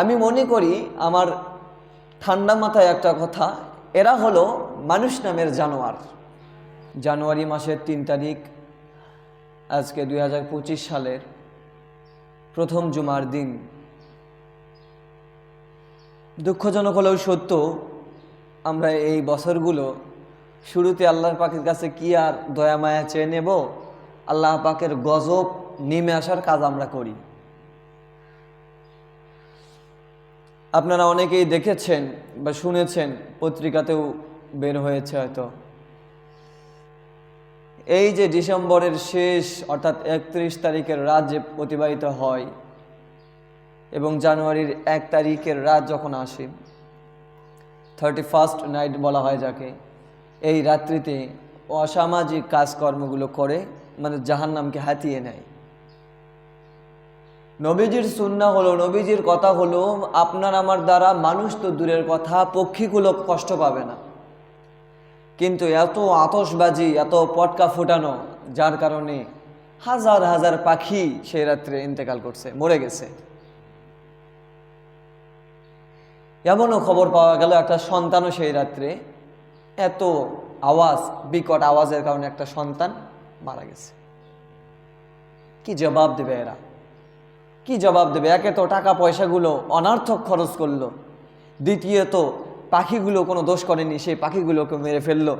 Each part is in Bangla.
আমি মনে করি আমার ঠান্ডা মাথায় একটা কথা, এরা হলো মানুষ নামের জানোয়ার। জানুয়ারি মাসের তিন তারিখ, আজকে দু হাজার পঁচিশ সালের প্রথম জুমার দিন। দুঃখজনক হলেও সত্য, আমরা এই বছরগুলো শুরুতে আল্লাহর পাকের কাছে কি আর দয়া, মায়া চেয়ে নেব? আল্লাহ পাকের গজব নেমে আসার কাজ আমরা করি। আপনারা অনেকেই দেখেছেন বা শুনেছেন পত্রিকাতেও বের হয়েছে হয়তো। এই যে ডিসেম্বরের শেষ অর্থাৎ একত্রিশ তারিখের রাত যে অতিবাহিত হয় এবং জানুয়ারির এক তারিখের রাত যখন আসে থার্টি ফার্স্ট নাইট বলা হয় যাকে, এই রাত্রিতে অসামাজিক কাজকর্মগুলো করে মানে জাহান্নামকে হাতিয়ে নেয়। নবীজির সুন্না হলো, নবীজির কথা হলো, আপনার আমার দ্বারা মানুষ তো দূরের কথা, পক্ষীগুলো কষ্ট পাবে না। কিন্তু এত আতসবাজি এত পটকা ফুটানো, যার কারণে হাজার হাজার পাখি সেই রাত্রে ইন্তেকাল করছে, মরে গেছে। এমনও খবর পাওয়া গেল একটা সন্তানও সেই রাত্রে, এত আওয়াজ, বিকট আওয়াজের কারণে একটা সন্তান মারা গেছে। কি জবাব দেবে এরা? কি জবাব দেবে? একে তো টাকা পয়সাগুলো অনার্থক খরচ করল। দ্বিতীয়ত, পাখিগুলো কোনো দোষ করেনি, সেই পাখিগুলোকে মেরে ফেলল।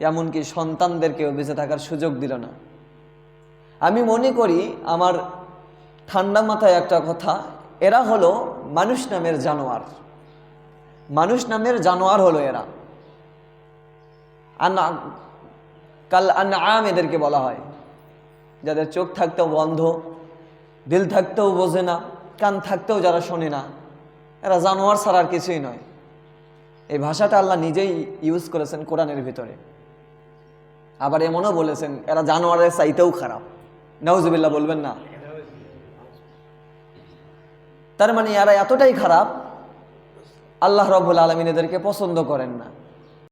এমনকি সন্তানদেরকেও বেঁচে থাকার সুযোগ দিল না। আমি মনে করি, আমার ঠান্ডা মাথায় একটা কথা, এরা হলো মানুষ নামের জানোয়ার। মানুষ নামের জানোয়ার হলো এরা। আনা, কাল আম এদেরকে বলা হয়। যাদের চোখ থাকতেও বন্ধ দিল থাকতেও বোঝে না, কান থাকতেও যারা শোনে না, এরা জানোয়ার ছাড়া আর কিছুই নয়। এই ভাষাটা আল্লাহ নিজেই ইউজ করেছেন কোরআনের ভিতরে। আবার এমনও বলেছেন, এরা জানোয়ারের চাইতেও খারাপ। নাউজুবিল্লাহ বলবেন না। তার মানে এরা এতটাই খারাপ, আল্লাহ রব্বুল আলমিন এদেরকে পছন্দ করেন না।